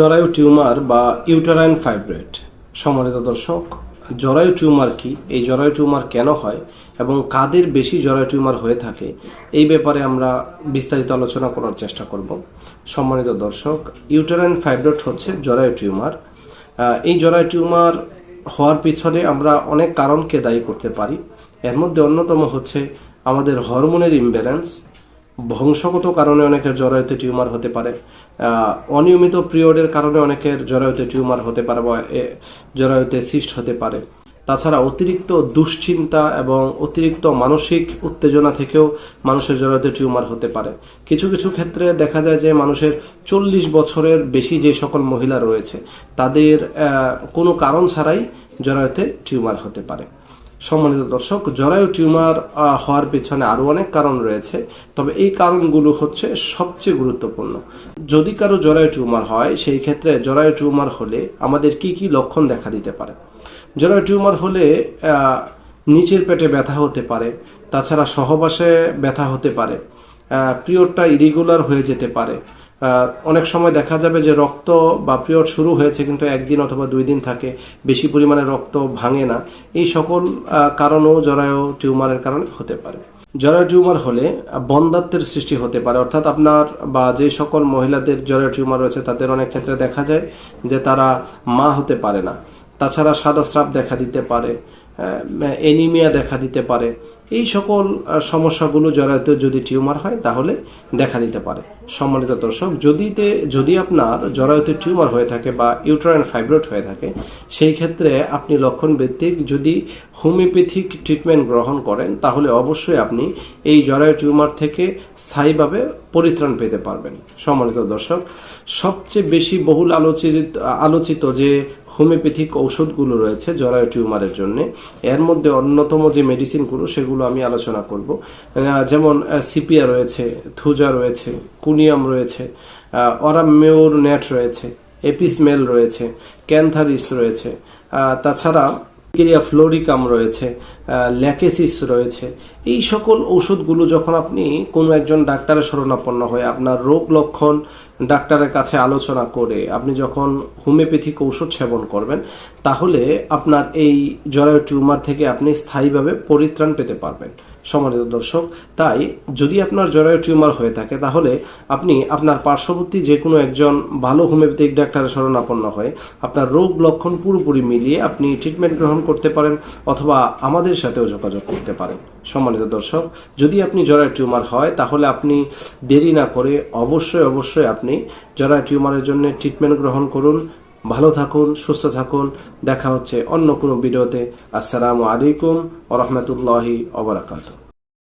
জরায়ু টিউমার বা ইউটারাইন ফাইব্রেট সম্মানিত দর্শক, জরায়ু টিউমার কি? এই জরায়ু টিউমার কেন হয় এবং কাদের বেশি জরায়ু টিউমার হয়ে থাকে? এই ব্যাপারে আমরা বিস্তারিত আলোচনা করার চেষ্টা করব। সম্মানিত দর্শক, ইউটারাইন ফাইব্রেট হচ্ছে জরায়ু টিউমার। এই জরায়ু টিউমার হওয়ার পিছনে আমরা অনেক কারণকে দায়ী করতে পারি। এর মধ্যে অন্যতম হচ্ছে আমাদের হরমোনের ইমব্যালেন্স বংশগত কারণে অনেকের জরায়ুতে টিউমার হতে পারে। অনিয়মিত পিরিয়ডের কারণে অনেকের জরায়ুতে টিউমার হতে পারে বা জরায়ুতে সিস্ট হতে পারে। তাছাড়া অতিরিক্ত দুশ্চিন্তা এবং অতিরিক্ত মানসিক উত্তেজনা থেকেও মানুষের জরায়ুতে টিউমার হতে পারে। কিছু কিছু ক্ষেত্রে দেখা যায় যে মানুষের চল্লিশ বছরের বেশি যে সকল মহিলা রয়েছে, তাদের কোনো কারণ ছাড়াই জরায়ুতে টিউমার হতে পারে। সম্মানিত দর্শক, জরায়ু টিউমার হওয়ার পেছনে আরও অনেক কারণ রয়েছে, তবে এই কারণগুলো হচ্ছে সবচেয়ে গুরুত্বপূর্ণ। যদি কারও জরায়ু টিউমার হয়, সেই ক্ষেত্রে জরায়ু টিউমার হলে আমাদের কি কি লক্ষণ দেখা দিতে পারে? জরায়ু টিউমার হলে নিচের পেটে ব্যথা হতে পারে, তাছাড়া সহবাসে ব্যথা হতে পারে পিরিয়ডটা ইরিগুলার হয়ে যেতে পারে। অনেক সময় দেখা যাবে যে রক্ত বা পিরিয়ড শুরু হয়েছে কিন্তু একদিন অথবা দুই দিন থাকে বেশি পরিমাণে রক্ত ভাঙে না। এই সকল কারণও জরায়ু টিউমারের কারণে হতে পারে। জরায়ু টিউমার হলে আহ, বন্ধ্যাত্বের সৃষ্টি হতে পারে। অর্থাৎ আপনার বা যে সকল মহিলাদের জরায়ু টিউমার রয়েছে তাদের অনেক ক্ষেত্রে দেখা যায় যে তারা মা হতে পারে না। তাছাড়া সাদা স্রাব দেখা দিতে পারে এনিমিয়া দেখা দিতে পারে। এই সকল সমস্যাগুলো জরায়ুতে যদি টিউমার হয়, তাহলে দেখা দিতে পারে। সম্মানিত দর্শক যদিতে যদি আপনার জরায়ুতে টিউমার হয়ে থাকে বা ইউট্রাইন ফাইব্রয়েড হয়ে থাকে, সেই ক্ষেত্রে আপনি লক্ষণ ভিত্তিক যদি হোমিওপ্যাথিক ট্রিটমেন্ট গ্রহণ করেন, তাহলে অবশ্যই আপনি এই জরায়ু টিউমার থেকে স্থায়ীভাবে পরিত্রাণ পেতে পারবেন। সম্মানিত দর্শক, সবচেয়ে বেশি বহুল আলোচিত আলোচিত যে হোমিওপ্যাথিক ঔষধগুলো রয়েছে জরায়ু টিউমারের জন্য। এর মধ্যে অন্যতম যে মেডিসিনগুলো, সেগুলো আমি আলোচনা করব। যেমন সিপিয়া রয়েছে, থুজা রয়েছে, কুনিয়াম রয়েছে অরামেওর নেট রয়েছে, এপিসমেল রয়েছে, ক্যান্থারিস রয়েছে। তাছাড়া ব্যাকটেরিয়া ফ্লোরিকাম রয়েছে ল্যাকেসিস রয়েছে, এই সকল ওষুধগুলো যখন আপনি কোনো একজন ডাক্তারের শরণাপন্ন হয়ে আপনার রোগ লক্ষণ ডাক্তারের কাছে আলোচনা করে আপনি যখন হোমিওপ্যাথিক ঔষধ সেবন করবেন, তাহলে আপনার এই জরায়ু টিউমার থেকে আপনি স্থায়ীভাবে পরিত্রাণ পেতে পারবেন। সম্মানিত দর্শক, তাই যদি আপনার জরায়ু টিউমার হয়ে থাকে, তাহলে আপনি আপনার পার্শ্ববর্তী যে কোনো একজন ভালো হোমিওপ্যাথিক ডাক্তারের শরণাপন্ন হয়ে আপনার রোগ লক্ষণ পুরোপুরি মিলিয়ে আপনি ট্রিটমেন্ট গ্রহণ করতে পারেন অথবা আমাদের সাথেও যোগাযোগ করতে পারেন। সম্মানিত দর্শক, যদি আপনি জরায়ু টিউমার হয়, তাহলে আপনি দেরি না করে অবশ্যই অবশ্যই আপনি জরায়ু টিউমারের জন্য ট্রিটমেন্ট গ্রহণ করুন। ভালো থাকুন সুস্থ থাকুন। দেখা হচ্ছে অন্য কোনো ভিডিওতে। আসসালামু আলাইকুম ওরহমতুল্লাহি ওবরাকাতুহ